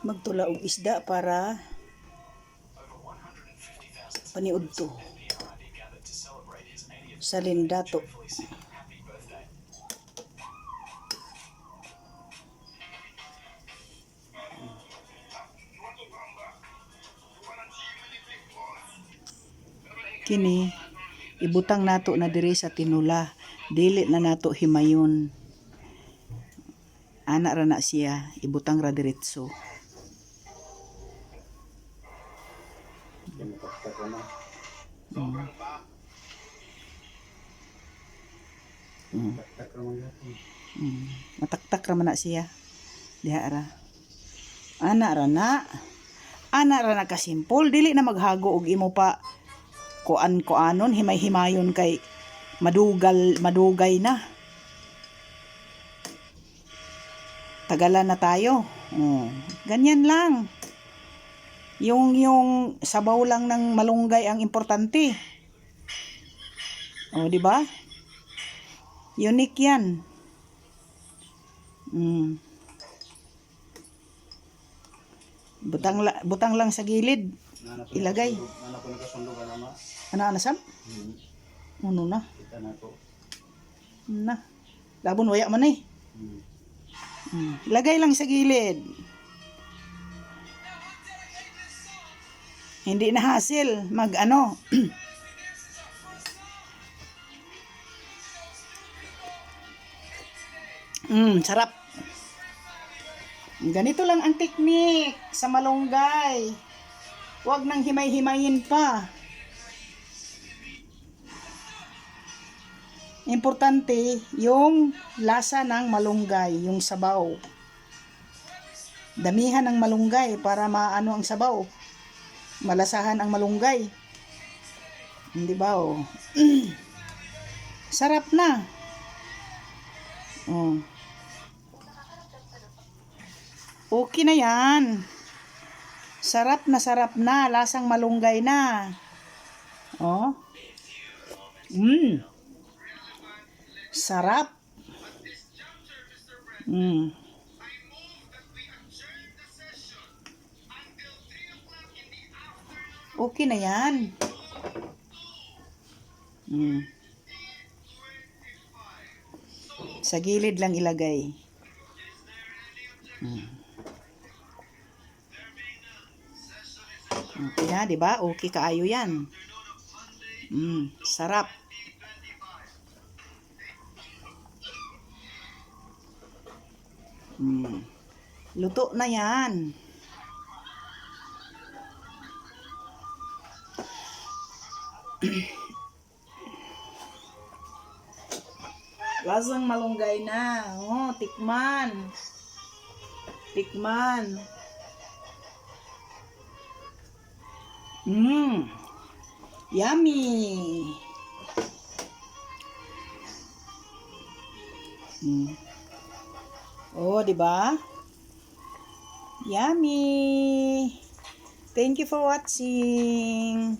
magtula og isda para paniud to sa lindato. Kini ibutang nato na diri sa tinula. Dili na nato himayon. Ana ra na siya ibutang ra diretso Kinutaktak ko na. Mm. Taktak naman natin. Mm. mataktak ra man na siya diha ra ana ra na ana kasimpol dili na maghago og imo pa kuan kuanon himay-himayon kay madugal madugay na tagalan na tayo oh, ganyan lang yung yung sabaw lang ng malunggay ang importante oh di ba unique yan Mm. Butang, la, butang lang sa gilid. Ilagay. Nanap ko nakasundo ka naman. Ano, ano, Sam? Hmm. Ano na? Kita na to. Na. Labon, waya man eh. Hmm. Mm. Lagay lang sa gilid. Hindi na hassle. Mag ano. mm, sarap. Ganito lang ang teknik sa malunggay. Huwag nang himay-himayin pa. Importante yung lasa ng malunggay, yung sabaw. Damihan ng malunggay para maano ang sabaw. Malasahan ang malunggay. Hindi ba oh? Sarap na. Oh. Okay na yan. Sarap na sarap na. Lasang malunggay na. Oh. Mm. Sarap. Mm. Okay na yan. Mm. Sa gilid lang ilagay. Mm. Okay na, di ba? Okay kaayo yan. Mm, sarap. Mm. Luto na yan. Lasang malunggay na. Oh, tikman. Tikman. Mmm. Yummy. Mm. Oh, di ba? Yummy. Thank you for watching.